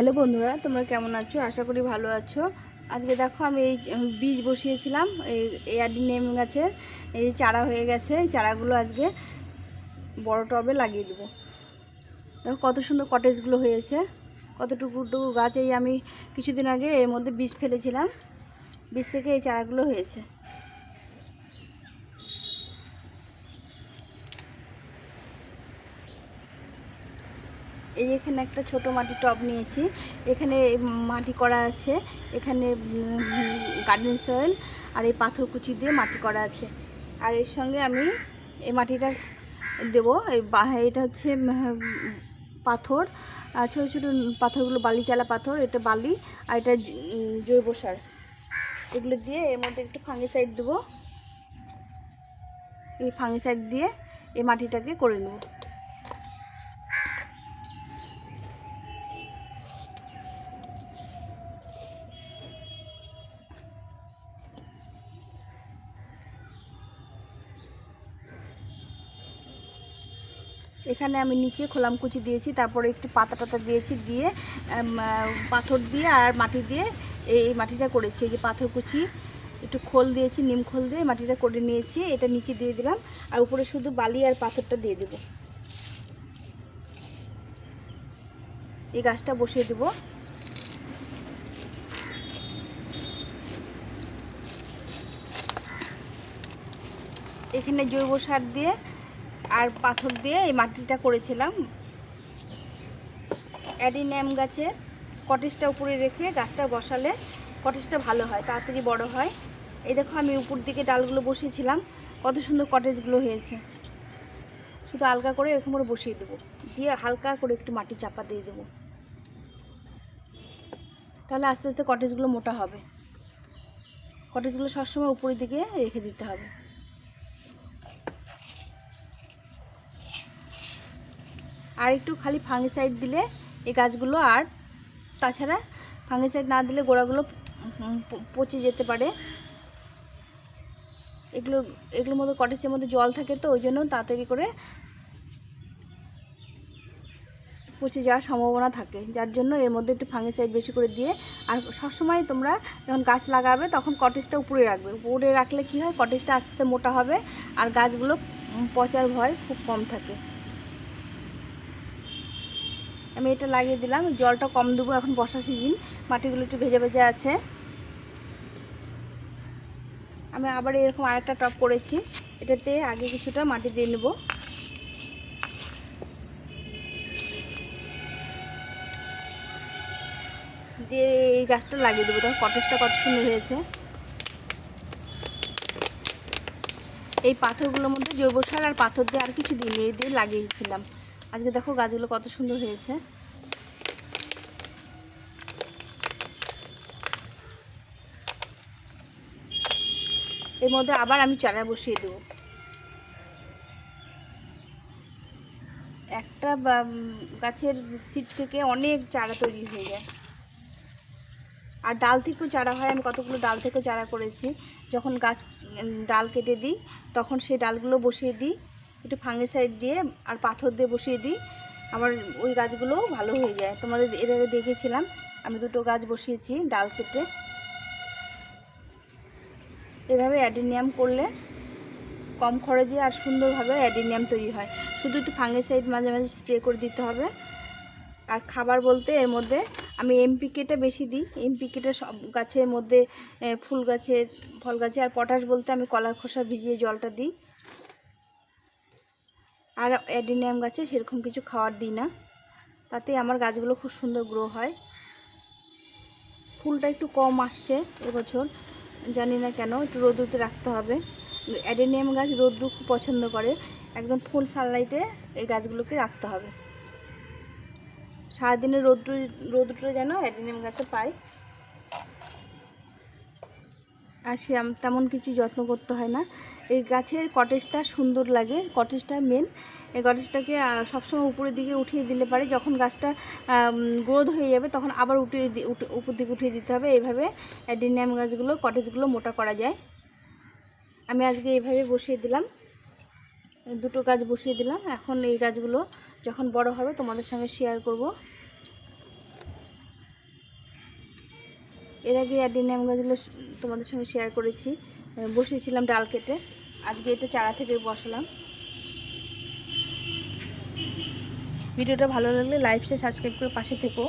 Hello বন্ধুরা, তোমরা কেমন আছো? আশা করি ভালো আছো। আজকে দেখো আমি এই বীজ বসিয়েছিলাম। এই এয়ারডি নেম গাছে এই চারা হয়ে গেছে, এই চারাগুলো আজকে বড় টবে লাগিয়ে দেবো। দেখো কত সুন্দর কটেজগুলো হয়েছে। কতটুকু টুকু গাছ এই আমি কিছুদিন আগে এর মধ্যে বীজ ফেলেছিলাম। বীজ থেকে এই চারাগুলো হয়েছে। এই এখানে একটা ছোট মাটির টব নিয়েছি। এখানে মাটি করা আছে, এখানে গার্ডেন সয়েল আর এই পাথর কুচি দিয়ে মাটি করা আছে। আর এর সঙ্গে আমি এই মাটিটা দেব এটা হচ্ছে পাথর। আর ছোটো ছোটো পাথরগুলো, বালি চালা পাথর, এটা বালি আর এটা জৈব সার। এগুলো দিয়ে এর মধ্যে একটু ফাঙ্গিসাইড দেবো। এই ফাঙ্গিসাইড দিয়ে এই মাটিটাকে করে নেব। এখানে আমি নিচে খোলাম কুচি দিয়েছি, তারপরে একটু পাতা টাতা দিয়েছি, দিয়ে পাথর দিয়ে আর মাটি দিয়ে এই মাটিটা করেছি, এই যে পাথর কুচি, একটু খোল দিয়েছি, নিম খোল দিয়ে মাটিটা করে নিয়েছি, এটা নিচে দিয়ে দিলাম, আর উপরে শুধু বালি আর পাথরটা দিয়ে দেবো। এই গাছটা বসিয়ে দেবো। এখানে জৈব সার দিয়ে আর পাথর দিয়ে এই মাটিটা করেছিলাম। অ্যাডিনিয়াম গাছের কটেজটা উপরে রেখে গাছটা বসালে কটেজটা ভালো হয়, তাড়াতাড়ি বড় হয়। এই দেখো আমি উপর দিকে ডালগুলো বসিয়েছিলাম, কত সুন্দর কটেজগুলো হয়েছে। শুধু হালকা করে এরকম করে বসিয়ে দেবো, দিয়ে হালকা করে একটু মাটি চাপা দিয়ে দেবো। তাহলে আস্তে আস্তে কটেজগুলো মোটা হবে। কটেজগুলো সবসময় উপরের দিকে রেখে দিতে হবে। আর একটু খালি ফাঙ্গিসাইড দিলে এই গাছগুলো আর তাছাড়া ফাঙ্গিসাইড না দিলে গোড়াগুলো পচে যেতে পারে। এগুলো, এগুলোর মধ্যে কটেজের মধ্যে জল থাকে তো, ওই জন্য তাড়াতাড়ি করে পচে যাওয়ার সম্ভাবনা থাকে। যার জন্য এর মধ্যে একটু ফাঙ্গিসাইড বেশি করে দিয়ে, আর সবসময় তোমরা যখন গাছ লাগাবে, তখন কটেজটা উপরে রাখবে। উপরে রাখলে কি হয়? কটেজটা আস্তে আস্তে মোটা হবে, আর গাছগুলো পচার ভয় খুব কম থাকে। আমি এটা লাগিয়ে দিলাম। জলটা কম দেবো এখন বর্ষা সিজন মাটিগুলো একটু ভেজে ভেজে আছে। আমি আবার এরকম আরেকটা টপ করেছি, এটাতে আগে কিছুটা মাটি দিয়ে নেব। দিয়ে এই গাছটা লাগিয়ে দেবো। তখন কটেজটা কত সুন্দর হয়েছে। এই পাথরগুলোর মধ্যে জৈব সার আর পাথর দিয়ে আর কিছু এই দিয়ে লাগিয়েছিলাম। আজকে দেখো গাছগুলো কত সুন্দর হয়েছে। এর মধ্যে আবার আমি চারা বসিয়ে দেবো। একটা গাছের সিট থেকে অনেক চারা তৈরি হয়ে যায়। আর ডাল থেকেও চারা হয়, আমি কতগুলো ডাল থেকেও চারা করেছি। যখন গাছ ডাল কেটে দিই, তখন সেই ডালগুলো বসিয়ে দিই। একটু ফাঙ্গিসাইড দিয়ে আর পাথর দিয়ে বসিয়ে দিই। আমার ওই গাছগুলোও ভালো হয়ে যায়। তোমাদের এর আগে দেখেছিলাম, আমি দুটো গাছ বসিয়েছি ডাল কেটে। এভাবে অ্যাডিনিয়াম করলে কম খরচে আর সুন্দরভাবে অ্যাডিনিয়াম তৈরি হয়। শুধু একটু ফাঙ্গিসাইড মাঝে মাঝে স্প্রে করে দিতে হবে। আর খাবার বলতে এর মধ্যে আমি এমপিকেটা বেশি দিই। এমপিকেটা সব গাছের মধ্যে ফুল গাছে, ফল গাছে আর পটাশ বলতে আমি কলার খোসা ভিজিয়ে জলটা দিই। আর অ্যাডিনিয়াম গাছে সেরকম কিছু খাওয়ার দিই না। তাতে আমার গাছগুলো খুব সুন্দর গ্রো হয়। ফুলটা একটু কম আসছে এবছর, জানি না কেন, একটু রোদ্রুতে রাখতে হবে। অ্যাডেনিয়াম গাছ রোদ্রু খুব পছন্দ করে। একদম ফুল সানলাইটে এই গাছগুলোকে রাখতে হবে। সারাদিনে রোদ্রু, রোদ্রুটা যেন অ্যাডেনিয়াম গাছে পায়। আর সে তেমন কিছু যত্ন করতে হয় না। এই গাছের কটেজটা সুন্দর লাগে। কটেজটা মেন এই কটেজটাকে সবসময় উপরের দিকে উঠিয়ে দিলে পারে। যখন গাছটা গ্রোথ হয়ে যাবে, তখন আবার উঠিয়ে উপর দিকে উঠিয়ে দিতে হবে। এইভাবে অ্যাডিনিয়াম গাছগুলো কটেজগুলো মোটা করা যায়। আমি আজকে এইভাবে বসিয়ে দিলাম। দুটো গাছ বসিয়ে দিলাম। এখন এই গাছগুলো যখন বড় হবে, তোমাদের সঙ্গে শেয়ার করব। এর আগে অ্যাডিনিয়াম গাছগুলো তোমাদের সঙ্গে শেয়ার করেছি। বসিয়েছিলাম ডাল কেটে। আজকে এটা চারা থেকে বসালাম। ভিডিওটা ভালো লাগলে লাইভ শেয়ার সাবস্ক্রাইব করে পাশে থেকো।